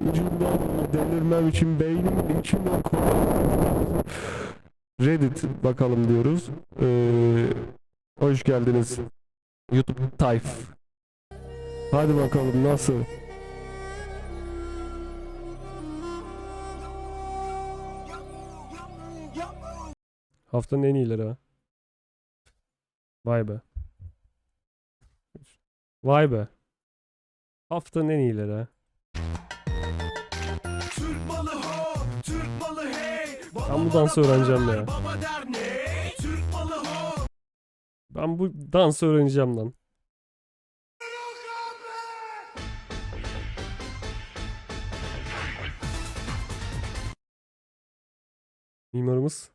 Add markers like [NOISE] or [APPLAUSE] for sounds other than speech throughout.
ucundan delirmem için beynimin içinden koyuyorum. Reddit bakalım diyoruz. Ee, hoş geldiniz. YouTube Tayf. Hadi bakalım nasıl? Haftanın en iyileri ha. Vay be. Vay be. Haftanın en iyileri ha. Ben bu dansı öğreneceğim ya. Ben bu dansı öğreneceğim lan. Mimarımız.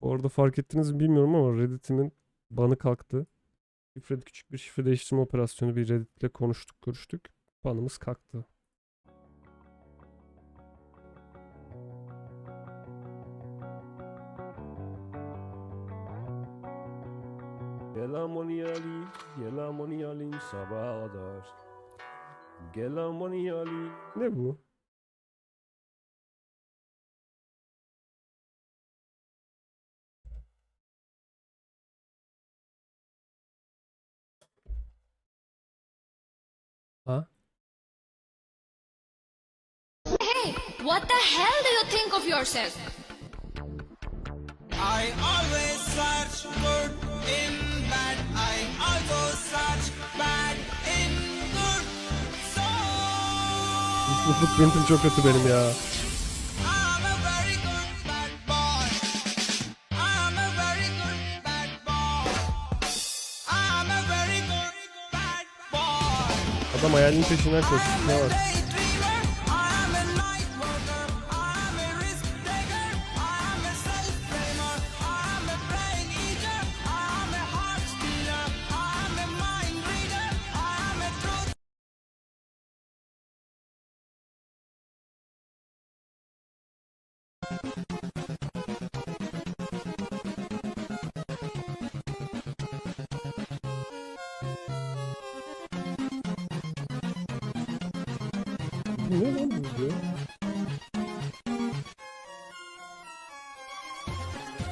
Orada fark ettiniz mi bilmiyorum ama Reddit'imin banı kalktı. Şifre, küçük bir şifre değiştirme operasyonu bir Reddit ile konuştuk görüştük. Banımız kalktı. Gelamoni Ali, Gelamoni Ali sabaha kadar. Gelamoni Ali. Ne bu? Ha? Hey, what the hell do you think of yourself? I always search good I'm a very good bad boy. Adam hayalinin peşinden koşuyor. Ne var? Ne lan?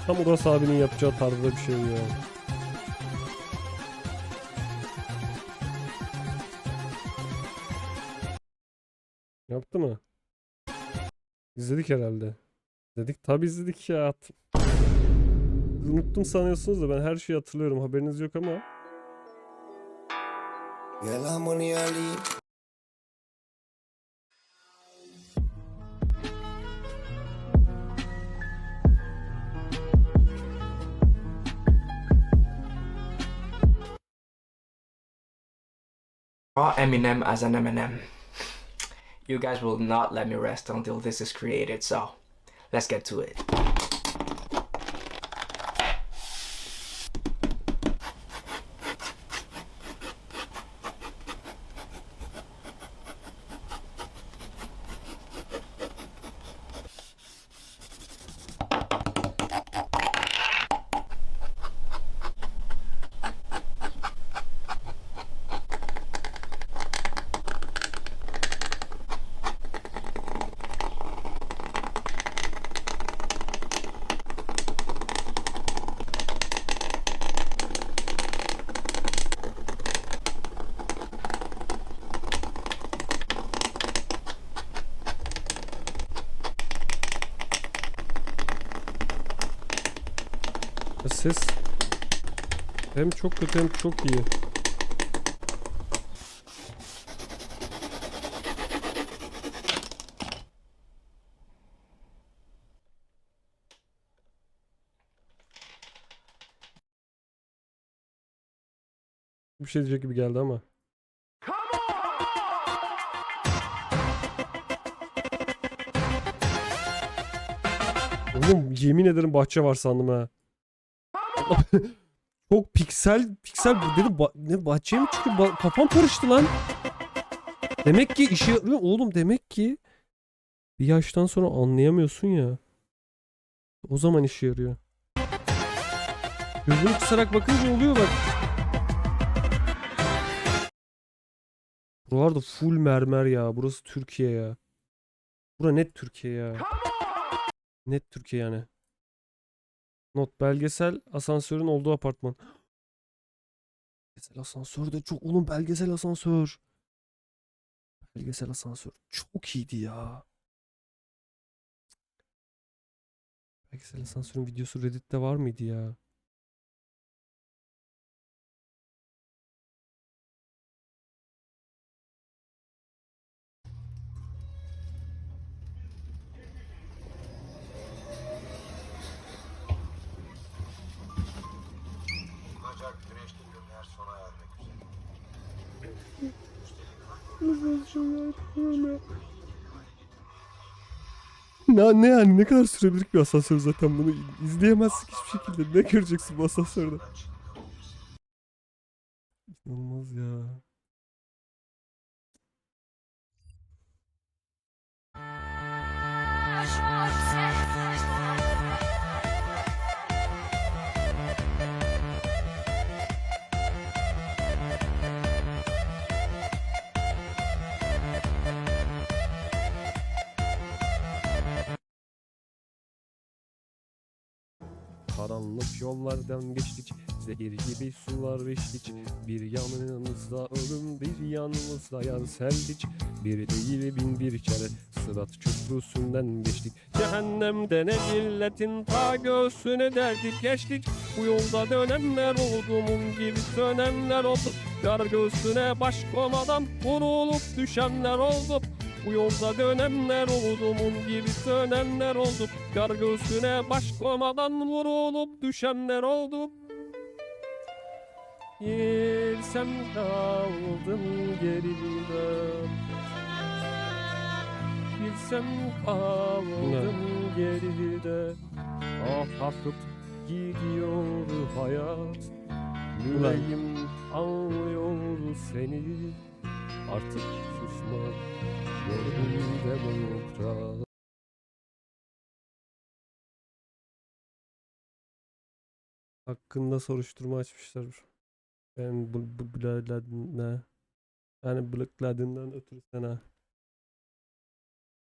Tam Uras abinin yapacağı tarzda bir şey ya. Yaptı mı? İzledik herhalde. İzledik tabi izledik ya. Unuttum sanıyorsunuz da ben her şeyi hatırlıyorum haberiniz yok ama. Ali. Raw Eminem as an Eminem. You guys will not let me rest until this is created, so let's get to it. Ses hem çok kötü hem çok iyi. Bir şey diyecek gibi geldi ama. Oğlum yemin ederim bahçe var sandım ha. Çok piksel piksel bu dedim ba- ne bahçeye mi çıkıyor? Ba- kafam karıştı lan. Demek ki yarıyor oğlum demek ki bir yaştan sonra anlayamıyorsun ya. O zaman işe yarıyor. Gözünü kısarak bakınca oluyor bak. Buralar da full mermer ya. Burası Türkiye ya. Bura net Türkiye ya. Net Türkiye yani. Not belgesel asansörün olduğu apartman. Belgesel asansör de çok oğlum belgesel asansör. Belgesel asansör çok iyiydi ya. Belgesel asansörün videosu Reddit'te var mıydı ya? Ne, ne yani ne kadar sürebilir bir asansör zaten bunu izleyemezsin hiçbir şekilde. Ne göreceksin bu asansörde? İnanılmaz ya. Karanlık yollardan geçtik Zehir gibi sular içtik. Bir yanımızda ölüm bir yanımızda yanseldik Bir değil bin bir kere Sırat köprüsünden geçtik. Cehennemde ne milletin ta göğsüne derdik geçtik. Bu yolda dönenler oldu mum gibi sönenler oldu. Yar göğsüne baş komadan vurulup düşenler oldu bu yolda dönenler oldu mum gibi sönenler oldu. Yar göğsüne baş koymadan vurulup düşenler oldu. Yersem kaldım geride. Bilsem kaldım geride. Ah akıp gidiyor hayat. Yüreğim anlıyor seni Artık susma Gördüm demokrat Hakkında soruşturma açmışlar. Ben bu bu ne? Yani blıkladığından ötürü sana.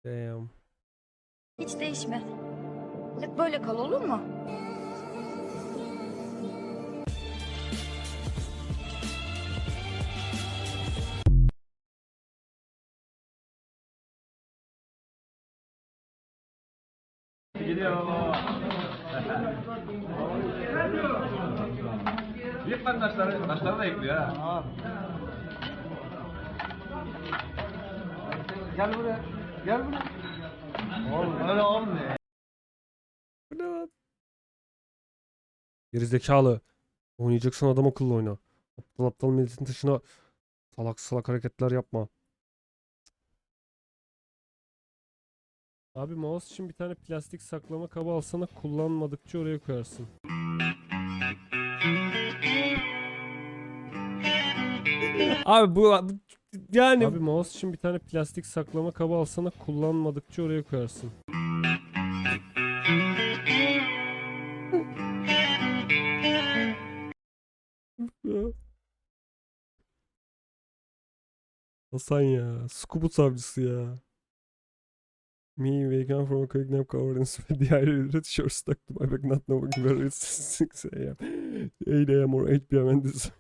Damn. Hiç değişme. Hep böyle kal olur mu? Ben taşları, taşları da ekliyor ha. Gel buraya, gel buraya. Oğlum öyle olmuyor. Bu ne lan? Gerizekalı. Oynayacaksan adam akıllı oyna. Aptal aptal milletin dışına salak salak hareketler yapma. Abi mouse için bir tane plastik saklama kabı alsana kullanmadıkça oraya koyarsın. Abi bu yani Abi mouse için bir tane plastik saklama kabı alsana kullanmadıkça oraya koyarsın. Ya. [LAUGHS] Hasan ya. Scuba savcısı ya. Me up from a quick nap covered in sweat dehydrated short stuck to my back not knowing whether it's 6 a.m. 8 a.m. or 8 p.m. and this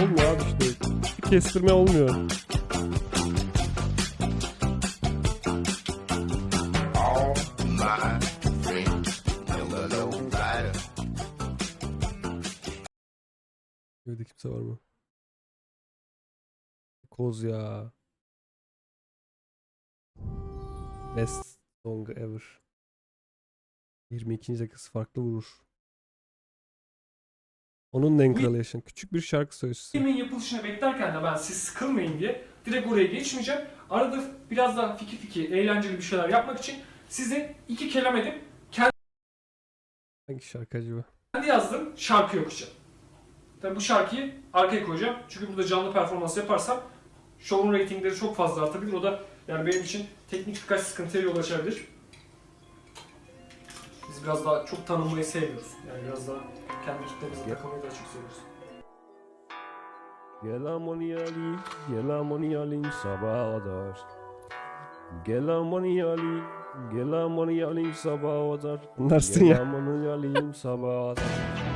Olmuyor abi işte. Bir kestirme olmuyor. Evde kimse var mı? Koz ya. Best song ever. 22. dakikası farklı vurur. Onun da Encralation. Küçük bir şarkı sözcüsü. Filmin yapılışını beklerken de ben siz sıkılmayın diye direkt oraya geçmeyeceğim. Arada biraz daha fikir fikir, eğlenceli bir şeyler yapmak için size iki kelam edip Hangi şarkı acaba? kendi yazdığım şarkıyı okuyacağım. Tabii bu şarkıyı arkaya koyacağım. Çünkü burada canlı performans yaparsam show'un reytingleri çok fazla artabilir. O da yani benim için teknik birkaç sıkıntıya yol açabilir. Biz biraz daha çok tanınmayı sevmiyoruz. Yani biraz daha kendi kitlemize takılmayı daha çok seviyoruz. Gel amoni Ali, gel amoni Ali sabaha kadar. Gel amoni Ali, gel amoni Ali sabaha kadar. Anlarsın ya. Gel amoni Ali sabaha kadar.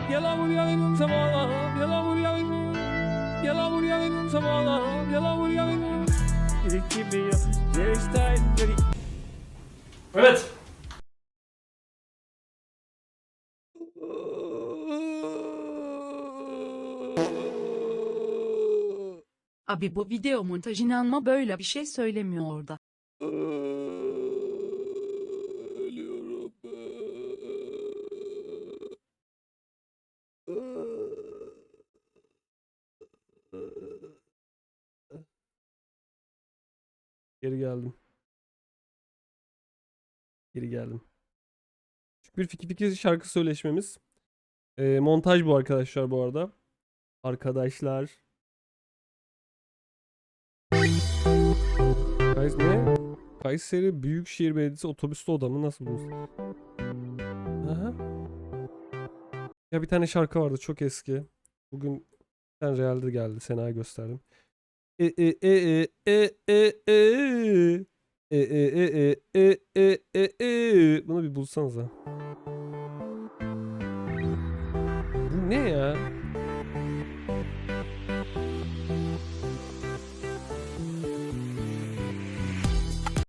Gel amoni Ali sabaha kadar. Gel amoni Ali. Gel amoni Ali sabaha kadar. Gel amoni Ali. İki bir ya. Evet. Abi bu video montaj inanma böyle bir şey söylemiyor orada. Ölüyorum. Geri geldim. Geri geldim. Bir fikir fikir şarkı söyleşmemiz. Ee, montaj bu arkadaşlar bu arada. Arkadaşlar. Ne? Kayseri Büyükşehir Belediyesi otobüste odamı nasıl buldunuz? Aha. Ya bir tane şarkı vardı çok eski. Bugün sen realde geldi. Sena'ya gösterdim. E e e e e e e e e e e e e e Bunu bir bulsanıza. Bu ne ya?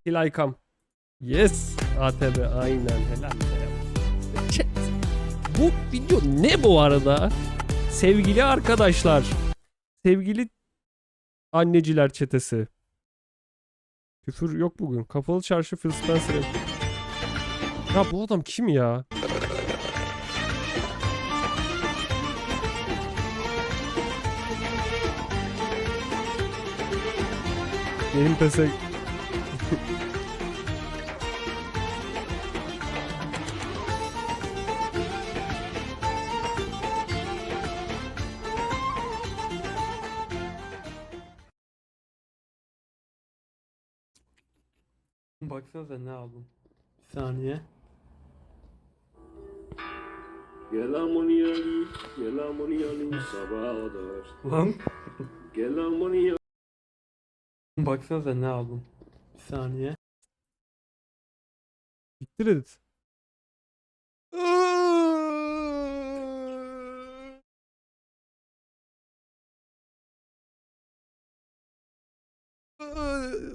Hilaykam. Yes. ATB aynen helal. Chat. Bu video ne bu arada? Sevgili arkadaşlar. Sevgili anneciler çetesi. Küfür yok bugün. Kapalı çarşı Phil Spencer. Ya bu adam kim ya? Game Pass'e Baksanıza ne aldım. Bir saniye. Gel amoni Ali, gel amoni Ali sabaha kadar. Lan. Baksanıza ne aldım. Bir saniye. Bitti Reddit.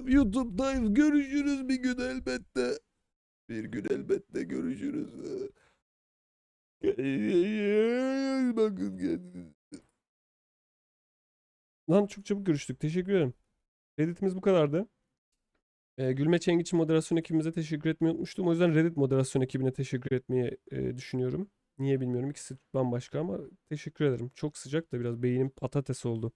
YouTube'da görüşürüz bir gün elbette. Bir gün elbette görüşürüz. Bakın kendinize. Lan çok çabuk görüştük. Teşekkür ederim. Reddit'imiz bu kadardı. Ee, Gülme Çengiç'in moderasyon ekibimize teşekkür etmeyi unutmuştum. O yüzden Reddit moderasyon ekibine teşekkür etmeyi e, düşünüyorum. Niye bilmiyorum. İkisi bambaşka ama teşekkür ederim. Çok sıcak da biraz beynim patates oldu.